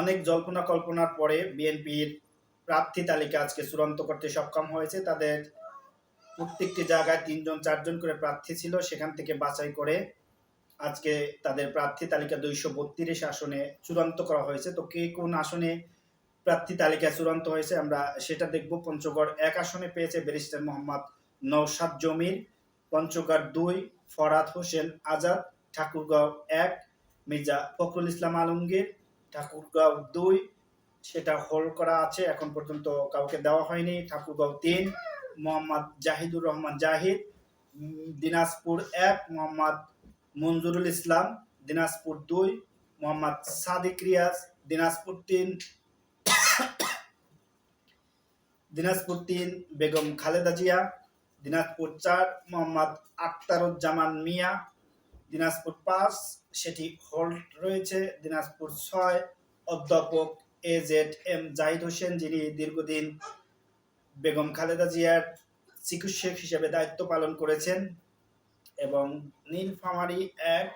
অনেক জল্পনা কল্পনার পরে বিএনপির প্রার্থী তালিকা আজকে চূড়ান্ত করতে সক্ষম হয়েছে। তাদের প্রত্যেকটি জায়গায় তিনজন, চারজন করে প্রার্থী ছিল। সেখান থেকে বাছাই করে আজকে তাদের প্রার্থী তালিকা দুইশো বত্রিশ আসনে চূড়ান্ত করা হয়েছে। তো কে কোন আসনে প্রার্থী তালিকা চূড়ান্ত হয়েছে আমরা সেটা দেখব। পঞ্চগড় এক আসনে পেয়েছে ব্যারিস্টার মোহাম্মদ নৌসাদ জমির, পঞ্চগড় দুই, ফরাদ হোসেন আজাদ, ঠাকুরগাঁও এক, মির্জা ফখরুল ইসলাম আলমগীর ঠাকুরগাঁও দুই, সেটা হোল্ড করা আছে, এখন পর্যন্ত কাউকে দেওয়া হয়নি। ঠাকুরগাঁও তিন, মোহাম্মদ জাহিদুর রহমান জাহিদ, দিনাজপুর এক, মোহাম্মদ মঞ্জুরুল ইসলাম, দিনাজপুর দুই, মোহাম্মদ সাদিক রিয়াজ, দিনাজপুর তিন দিনাজপুর তিন, বেগম খালেদা জিয়া, দিনাজপুর চার, মোহাম্মদ আখতারুজ্জামান মিয়া, দিনাজপুর পাঁচ, সেটি হোল্ড রয়েছে, দিনাজপুর ছয় অধ্যাপক A Z M Zahid Hossain, যিনি দীর্ঘদিন বেগম খালেদা জিয়ার চিকিৎসক হিসেবে দায়িত্ব পালন করেছেন এবং নীলফামারী এক,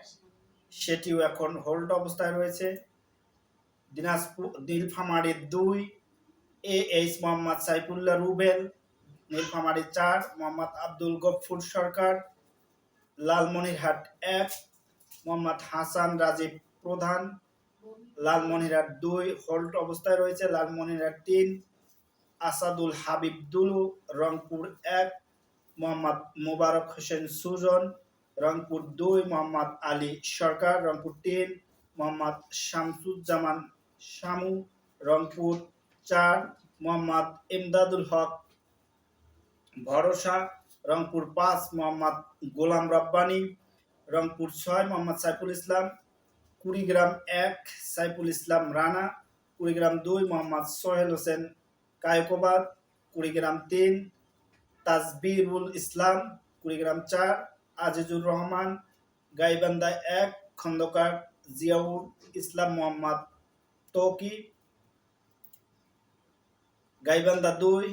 সেটিও এখন হোল্ড অবস্থায় রয়েছে। দিনাজপুর, নীলফামারী দুই, এ এইচ মোহাম্মদ সাইফুল্লাহ রুবেল, নীলফামারী চার, মোহাম্মদ আব্দুল গফুর সরকার, লালমনিরহাট এক, মোহাম্মদ হাসান রাজীব প্রধান লালমনিরহাট দুই হোল্ড অবস্থায় রয়েছে। লালমনিরহাট তিন, আসাদুল হাবিব দুলু, রংপুর এক, মোহাম্মদ মোবারক হোসেন সুজন, রংপুর দুই, মোহাম্মদ আলী সরকার, রংপুর তিন, মোহাম্মদ শামসুজ্জামান শামু, রংপুর চার, মোহাম্মদ ইমদাদুল হক ভরসা, রংপুর পাঁচ, মোহাম্মদ গোলাম রব্বানি, রংপুর ছয়, মোহাম্মদ সাইফুল ইসলাম কুড়িগ্রাম এক, সাইফুল ইসলাম রানা, কুড়িগ্রাম দুই, মোহাম্মদ সোহেল হোসেন কায়কোবাদ, কুড়িগ্রাম তিন, তাজবিরুল ইসলাম, কুড়িগ্রাম চার, আজিজুর রহমান, গাইবান্ধা এক, খন্দকার জিয়াউল ইসলাম মোহাম্মদ তৌকি, গাইবান্ধা দুই,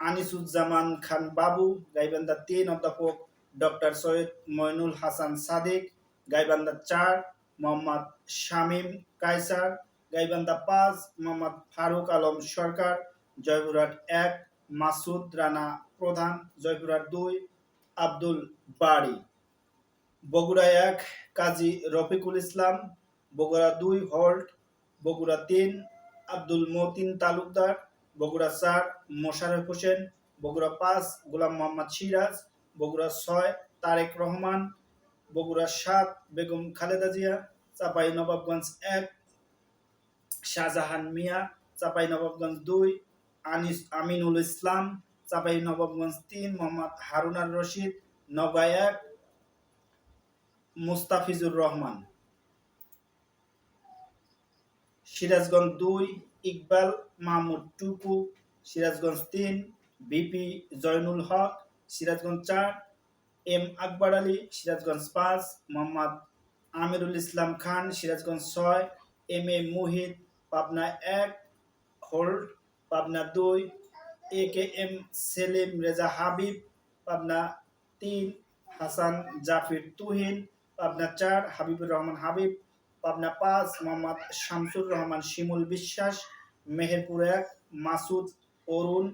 আনিসুজ্জামান খান বাবু, গাইবান্ধা তিন অধ্যাপক ডক্টর সৈয়দ মইনুল হাসান সাদিক, গাইবান্ধা চার মোহাম্মদ শামীম কায়সার, গাইবান্ধা পাঁচ, মোহাম্মদ ফারুক আলম সরকার, জয়পুরহাট এক, মাসুদ রানা প্রধান, জয়পুরহাট দুই, আব্দুল বাড়ি বগুড়া এক, কাজী রফিকুল ইসলাম। বগুড়া দুই, হল্ট। বগুড়া তিন, আব্দুল মতিন তালুকদার। বগুড়া চার মোশারফ হোসেন। বগুড়া পাঁচ, গোলাম মোহাম্মদ সিরাজ। বগুড়া ছয়, তারেক রহমান। বগুড়া সাত, বেগম খালেদা জিয়া, চাপাই নবাবগঞ্জ এক, শাহজাহান মিয়া, চাপাই নবাবগঞ্জ দুই, আনিস আমিনুল ইসলাম, চাপাই নবাবগঞ্জ তিন, মোহাম্মদ হারুনার রশিদ নগাই এক, মুস্তাফিজুর রহমান। সিরাজগঞ্জ দুই, ইকবাল মাহমুদ টুকু সিরাজগঞ্জ তিন, বিপি জয়নুল হক, সিরাজগঞ্জ চার এম আকবর আলী, সিরাজগঞ্জ পাঁচ, মোহাম্মদ আমিরুল ইসলাম খান, সিরাজগঞ্জ ছয়, এম এ মুহিত, পাবনা এক, হোল্ড, পাবনা দুই, A K M Selim Reza Habib, Pabna তিন, হাসান জাফির তুহিন, পাবনা চার, হাবিবুর রহমান হাবিব, পাবনা পাঁচ, মোহাম্মদ শামসুর রহমান শিমুল বিশ্বাস, মেহেরপুর এক, মাসুদ অরুণ,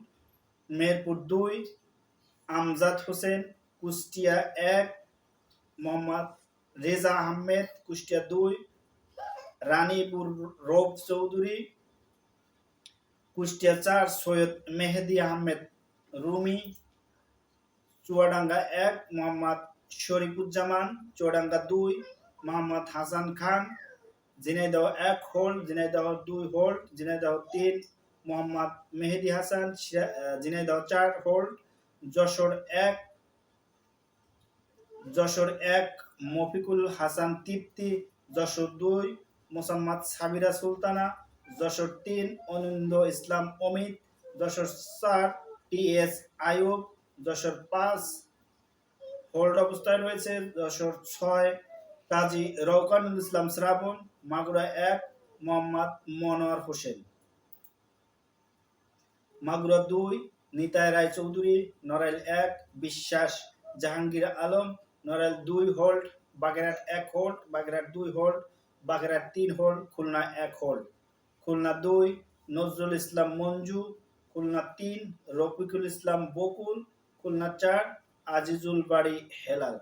মেহেরপুর দুই, আমজাদ হোসেন কুষ্টিয়া এক, মোহাম্মদ রেজা আহমেদ, কুষ্টিয়া দুই, রানীপুর রৌফ চৌধুরী, কুষ্টিয়া চার, সৈয়দ মেহেদি আহমেদ রুমি, চুয়াডাঙ্গা এক, মোহাম্মদ শরীফুজ্জামান, চুয়াডাঙ্গা দুই, মোহাম্মদ হাসান খান, ঝিনাইদহ এক হোল্ড ঝিনাইদহ দুই হোল্ড ঝিনাইদহ তিন, মোহাম্মদ মেহেদি হাসান, ঝিনাইদহ চার হোল্ড যশোর এক যশোর এক, মফিকুল হাসান তৃপ্তি, যশোর দুই, মোসাম্মদ সাবিরা সুলতানা, যশোর তিন, অনিন্দ ইসলাম অমিত, যশোর চার, টি এস আয়ুব যশোর পাঁচ, হোল্ড অবস্থায় রয়েছে যশোর ছয়, কাজী রৌকানুল ইসলাম শ্রাবণ, মাগুরা এক, মোহাম্মদ মনোয়ার হোসেন। মাগুরা দুই, নিতাই রায় চৌধুরী নড়াইল এক, বিশ্বাস জাহাঙ্গীর আলম নড়াইল দুই হোল্ড, বাগেরহাট এক হোল্ড, বাগেরহাট দুই হোল্ড, বাগেরহাট তিন হোল্ড, খুলনা এক হোল্ড। খুলনা দুই, নজরুল ইসলাম মঞ্জু, খুলনা তিন, রফিকুল ইসলাম বকুল, খুলনা চার, আজিজুল বাড়ি হেলাল।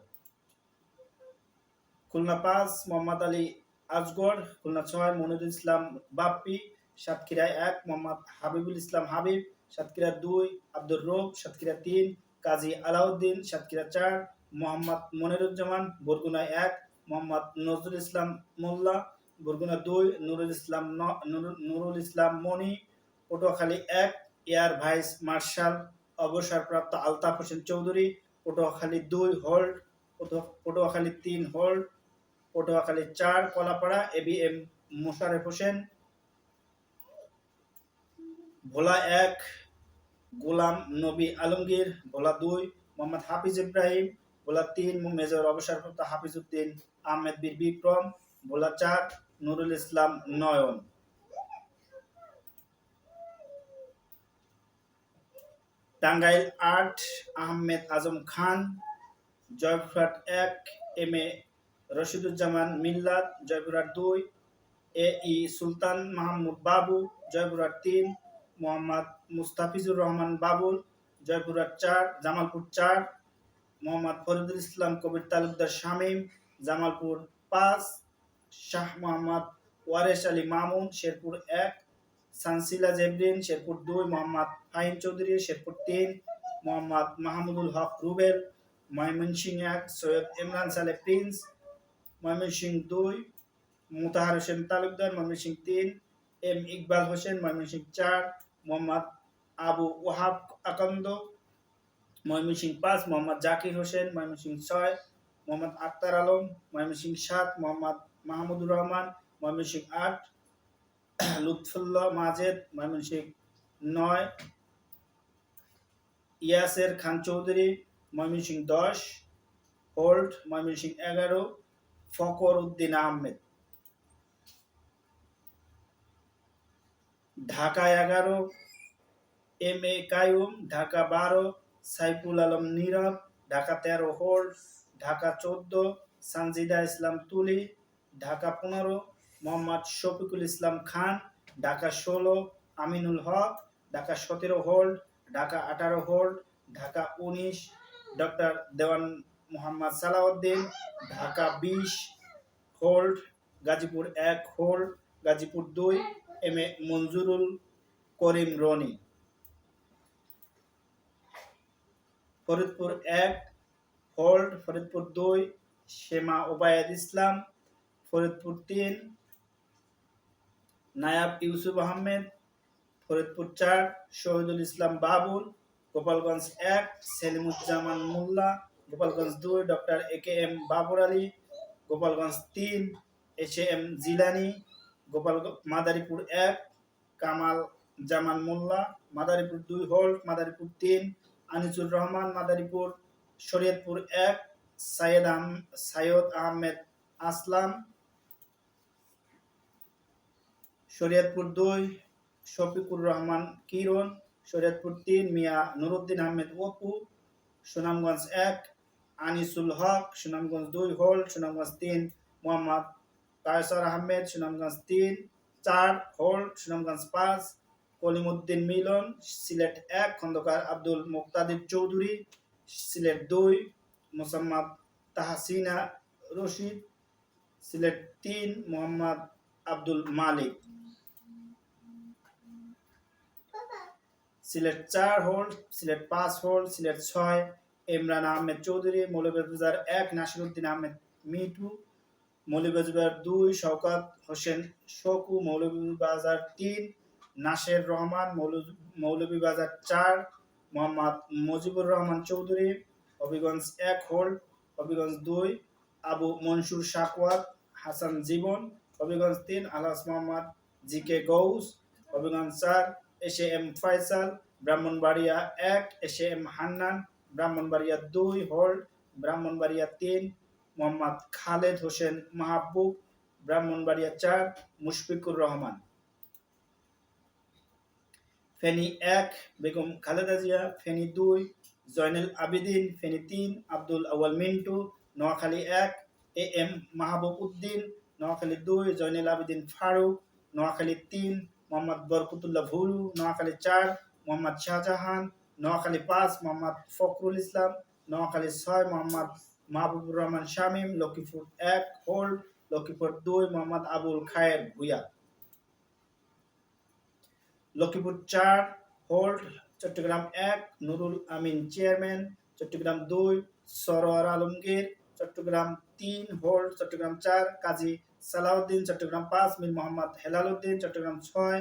খুলনা পাঁচ, মোহাম্মদ আলী আজগর, খুলনা ছয়, মনিরুল ইসলাম বাপ্পি, সাতক্ষীরা এক, মোহাম্মদ হাবিবুল ইসলাম হাবিব, সাতক্ষীরা দুই, আব্দুর রৌফ সাতক্ষীরা তিন, কাজী আলাউদ্দিন, সাতক্ষীরা চার মোহাম্মদ মনিরুজ্জামান, বরগুনা এক, মোহাম্মদ নজরুল ইসলাম মোল্লা, বরগুনা দুই, নুরুল ইসলাম নুরুল- ইসলাম মনি, পটুয়াখালী এক, এয়ার ভাইস মার্শাল অবসরপ্রাপ্ত আলতাফ হোসেন চৌধুরী, পটুয়াখালী দুই হোল্ড, পটু- পটুয়াখালী তিন হোল্ড, পটুয়াখালী চার Kalapara A B M Mosharef Hossain, Bhola এক, গোলাম নবী আলমগীর, ভোলা দুই, মোহাম্মদ হাফিজ ইব্রাহিম তিন মেজর, অবসরপ্রাপ্ত হাফিজ উদ্দিন আহমেদ বীর বিক্রম ভোলা চার নুরুল ইসলাম নয়ন। টাঙ্গাইল আট, আহমেদ আজম খান, জয়পুরহাট এক, এম এ রশিদুজ্জামান মিল্লাত, জয়পুরহাট দুই, এ ই সুলতান মাহমুদ বাবু, জয়পুরহাট তিন, মোহাম্মদ মুস্তাফিজুর রহমান বাবুল, জয়পুরহাট চার, জামালপুর চার মোহাম্মদ ফরিদুল ইসলাম, কবির তালুকদার শামীম, জামালপুর পাঁচ, শাহ মোহাম্মদ ওয়ারেস আলী মামুন, শেরপুর এক, সানসিলা জেবরিন, শেরপুর দুই, মোহাম্মদ ফাহিম চৌধুরী, শেরপুর তিন, মোহাম্মদ মাহমুদুল হক রুবেল, ময়মনসিংহ এক, সৈয়দ ইমরান সালে প্রিন্স, ময়মনসিংহ দুই, মুতাহার হোসেন তালুকদার, ময়মনসিংহ তিন, এম ইকবাল হোসেন, ময়মনসিংহ চার, মোহাম্মদ আবু ওহাব আকন্দ ময়মনসিংহ পাঁচ, মোহাম্মদ জাকির হোসেন, ময়মনসিংহ ছয়, মোহাম্মদ আক্তার আলম, ময়মনসিংহ সাত, মোহাম্মদ মাহমুদুর রহমান, ময়মনসিংহ আট, লুৎফুল্লাহ মাজেদ, ময়মনসিংহ নয়, ইয়াসের খান চৌধুরী, ময়মনসিংহ দশ হোল্ড ময়মনসিংহ এগারো ফকর উদ্দিন আহমেদ। ঢাকা এগারো, এম এ কায়ুম, ঢাকা বারো সাইফুল আলম নীরব ঢাকা তেরো হোল্ড ঢাকা চোদ্দ, সানজিদা ইসলাম তুলি, ঢাকা পনেরো, মোহাম্মদ শফিকুল ইসলাম খান, ঢাকা ষোলো, আমিনুল হক, ঢাকা সতেরো হোল্ড ঢাকা আঠারো হোল্ড ঢাকা উনিশ, ডক্টর দেওয়ান মোহাম্মদ সালাউদ্দিন, ঢাকা বিশ হোল্ড গাজীপুর এক হোল্ড গাজীপুর দুই, এম এ মঞ্জুরুল করিম রনি। ফরিদপুর এক হোল্ড ফরিদপুর দুই, শেমা ওবায়দ ইসলাম, ফরিদপুর তিন, নায়াব ইউসুফ আহমেদ, ফরিদপুর চার, শহীদুল ইসলাম বাবুল গোপালগঞ্জ এক, সেলিমুজ্জামান মোল্লা, গোপালগঞ্জ দুই, doctor A K M Babar Ali, Gopalganj তিন, এস এম জিলানি, গোপাল মাদারীপুর এক, কামাল জামান মোল্লা, মাদারীপুর দুই হোল্ড মাদারীপুর তিন আনিসুর রহমান, মাদারীপুর, শরীয়তপুর এক, সাইয়েদ আহম সাইয়দ আহমেদ আসলাম, শরীয়তপুর দুই, শফিকুর রহমান কিরণ, শরীয়তপুর তিন, মিয়া নুরুদ্দিন আহমেদ অপু সুনামগঞ্জ এক, আনিসুল হক, সুনামগঞ্জ দুই হোল্ড সুনামগঞ্জ তিন, মোহাম্মদ কায়সার আহমেদ, সুনামগঞ্জ তিন, চার হোল্ড সুনামগঞ্জ পাঁচ কলিমুদ্দিন মিলন, সিলেট এক, খন্দকার আব্দুল মুক্তাদির চৌধুরী, সিলেট দুই, মোসাম্মদ তাহসিনা রশিদ, সিলেট তিন, মোহাম্মদ আব্দুল মালিক। সিলেট চার হোল্ড সিলেট পাঁচ হোল্ড সিলেট ছয়, ইমরান আহমেদ চৌধুরী মৌলভীবাজার এক, নাসিরুদ্দিন আহমেদ মিটু মৌলভীবাজার দুই, শওকত হোসেন শকু মৌলভীবাজার তিন নাসের রহমান মৌল- মৌলভীবাজার চার, মোহাম্মদ মুজিবুর রহমান চৌধুরী, হবিগঞ্জ এক হোল্ড হবিগঞ্জ দুই, আবু মনসুর সাকওয়াত, হাসান জীবন, হবিগঞ্জ তিন আলাস মোহাম্মদ জি কে গৌস, হবিগঞ্জ চার, এস এম ফয়সাল, ব্রাহ্মণবাড়িয়া এক, এস এম হান্নান, ব্রাহ্মণবাড়িয়া দুই হোল্ড ব্রাহ্মণবাড়িয়া তিন, মোহাম্মদ খালেদ হোসেন মাহবুব, ব্রাহ্মণবাড়িয়া চার, মুশফিকুর রহমান। ফেনী এক, বেগম খালেদা জিয়া, ফেনী দুই, জয়নুল আবিদিন, ফেনী তিন, আব্দুল আউয়াল মিন্টু, নোয়াখালী এক, এ এম মাহবুব উদ্দিন, নোয়াখালী দুই, জয়নুল আবিদিন ফারুক, নোয়াখালী তিন, মোহাম্মদ বরকতুল্লাহ ভুলু নোয়াখালী চার, মোহাম্মদ শাহজাহান, নোয়াখালী পাঁচ, মোহাম্মদ ফখরুল ইসলাম, নোয়াখালী ছয়, মোহাম্মদ মাহবুবুর রহমান শামীম, লক্ষ্মীপুর এক, হোল্ড, লক্ষ্মীপুর দুই, মোহাম্মদ আবুল খায়ের ভুইয়া। লক্ষ্মীপুর চার, হোল্ড, চট্টগ্রাম এক, নুরুল আমিন চেয়ারম্যান, চট্টগ্রাম দুই, সরোয়ার আলমগীর, চট্টগ্রাম তিন, হোল্ড, চট্টগ্রাম চার, কাজী সালাউদ্দিন, চট্টগ্রাম পাঁচ, মীর মোহাম্মদ হেলাল উদ্দিন চট্টগ্রাম ছয়,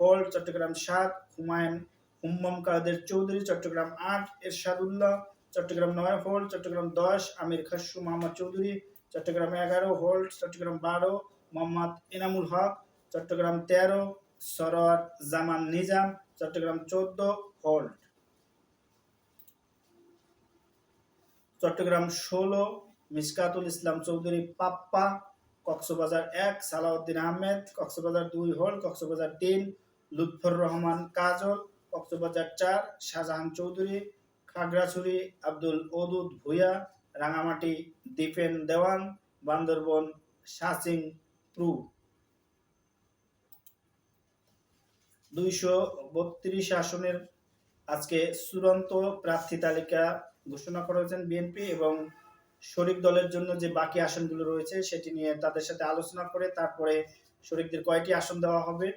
হোল্ড, চট্টগ্রাম সাত, হুমায়ুন, হুম্মম কাদের চৌধুরী, চট্টগ্রাম আট, এরশাদুল্লাহ, চট্টগ্রাম নয়, হোল্ড, চট্টগ্রাম দশ, আমির খাসু মোহাম্মদ চৌধুরী, চট্টগ্রাম এগারো, হোল্ড, চট্টগ্রাম বারো, মোহাম্মদ এনামুল হক, চট্টগ্রাম তেরো সরোয়ার জামান নিজাম, চট্টগ্রাম চোদ্দ হোল্ড চট্টগ্রাম ষোলো, মিসকাতুল ইসলাম চৌধুরী পাপ্পা, কক্সবাজার এক, সালাউদ্দিন আহমেদ, কক্সবাজার দুই হোল্ড কক্সবাজার তিন, লুৎফর রহমান কাজল, কক্সবাজার চার, শাহজাহান চৌধুরী, খাগড়াছড়ি আব্দুল ওদুদ ভুইয়া, রাঙামাটি দীপেন দেওয়ান, বান্দরবন শাসিং প্রু। দুইশো বত্রিশ আসনের আজকে চূড়ান্ত প্রার্থী তালিকা ঘোষণা করেছেন বিএনপি এবং শরিক দলের জন্য যে বাকি আসনগুলো রয়েছে, সেটি নিয়ে তাদের সাথে আলোচনা করে তারপরে শরিকদের কয়টি আসন দেওয়া হবে